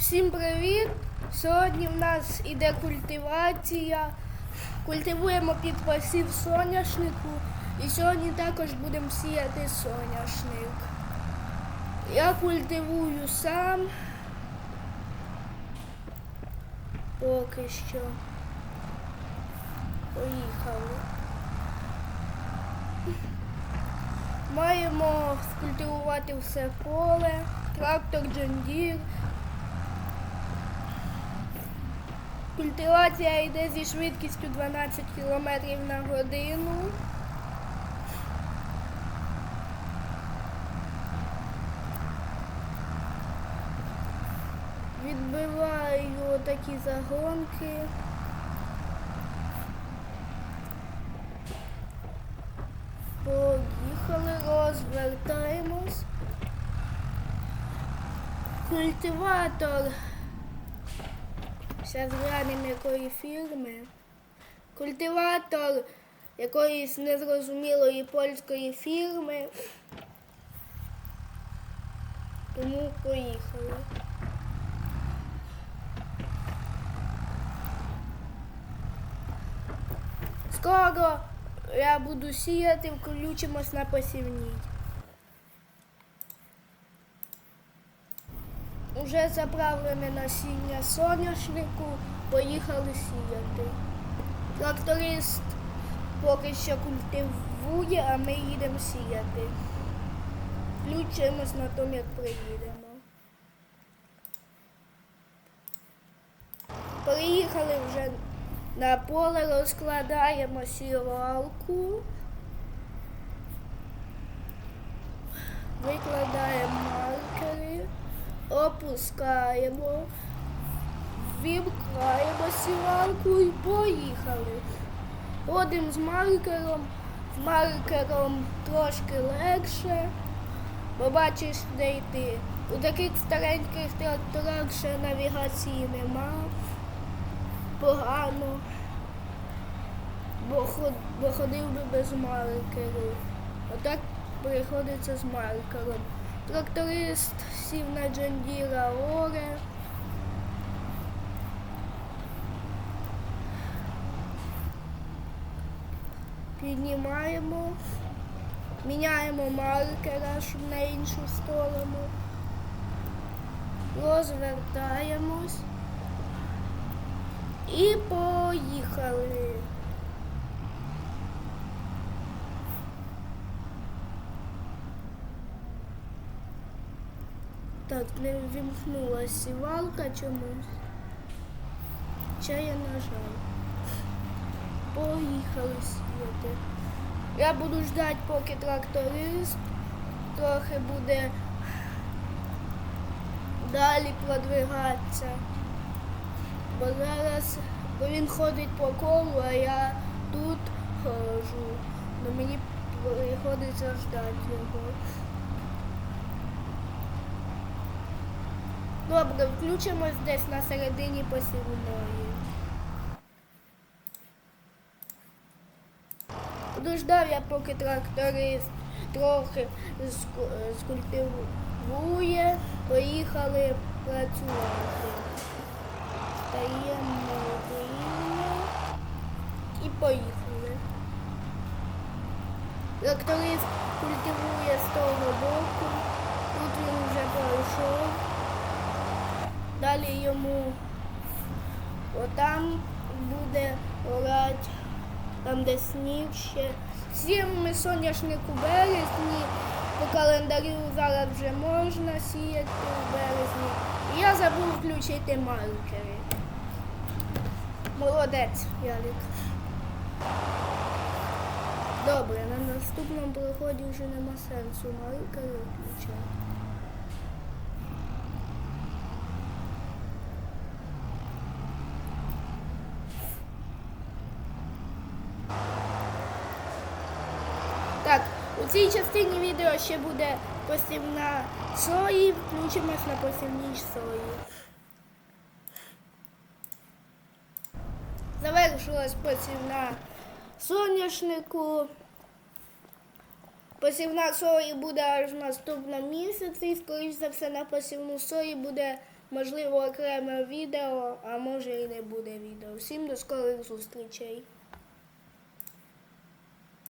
Всім привіт! Сьогодні в нас іде культивація. Культивуємо під посів соняшнику. І сьогодні також будемо сіяти соняшник. Я культивую сам. Поки що. Поїхали. Маємо скультивувати все поле, трактор John Культивація йде зі швидкістю 12 км на годину. Відбиваю такі загонки. Поїхали, розвертаємось. Культиватор. Зараз глянемо якої фірми. Культиватор якоїсь незрозумілої польської фірми. Тому поїхали. Скоро я буду сіяти, включимось на посівній. Уже заправлене насіння соняшнику, поїхали сіяти. Тракторист поки що культивує, а ми їдемо сіяти. Включимось на тому, як приїдемо. Приїхали вже на поле, розкладаємо сівалку. Викладаємо маркери, опускаємо, вімкаємо сівалку і поїхали. Ходимо з маркером, з маркером трошки легше, бо бачиш, де йти. У таких стареньких тракторах ще навігації нема. Погано, бо, ход, бо ходив би без маркеру. Отак приходиться з маркером. Тракторист сів на Джандіра Оре. Піднімаємо, міняємо маркера, на іншу сторону. Розвертаємось. І поїхали. Так, не вімкнулася сівалка чомусь. Чи я нажав. Поїхали сіяти. Я буду ждати, поки тракторист трохи буде далі продвигатися. Бо зараз, бо він ходить по колу, а я тут хожу. Ну мені приходиться ждати його. Добре, включимось десь на середині посівної. Дождав я, поки тракторист трохи ску- скультивує, поїхали працювати. Стаємо і поїхали. Тракторист культивує з того боку, тут він вже пройшов. Далі йому отам буде орати, там де сніг ще. Сіємо соняшник у березні, по календарю зараз вже можна сіяти у березні. І я забув включити маркери. Молодець, Ялик. Добре, на наступному проході вже нема сенсу маркери включати. Так, у цій частині відео ще буде посівна сої, включимось на посівній сої. Завершилась посівна соняшнику. Посівна сої буде аж в місяці. Скоріш за все, на посівну сої буде можливо окреме відео, а може і не буде відео. Всім до скорих зустрічей.